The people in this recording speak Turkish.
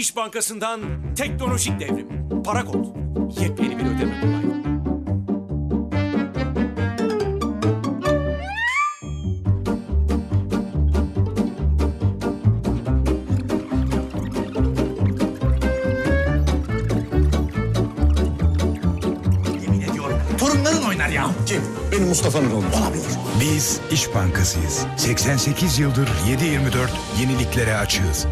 İş Bankası'ndan teknolojik devrim. Parakod. Yepyeni bir ödeme kolaylığı. Yemin ediyorum torunların oynar ya. Kim? Benim Mustafa'nın oğlu. Olabilir. Biz İş Bankası'yız. 88 yıldır 7/24 yeniliklere açığız.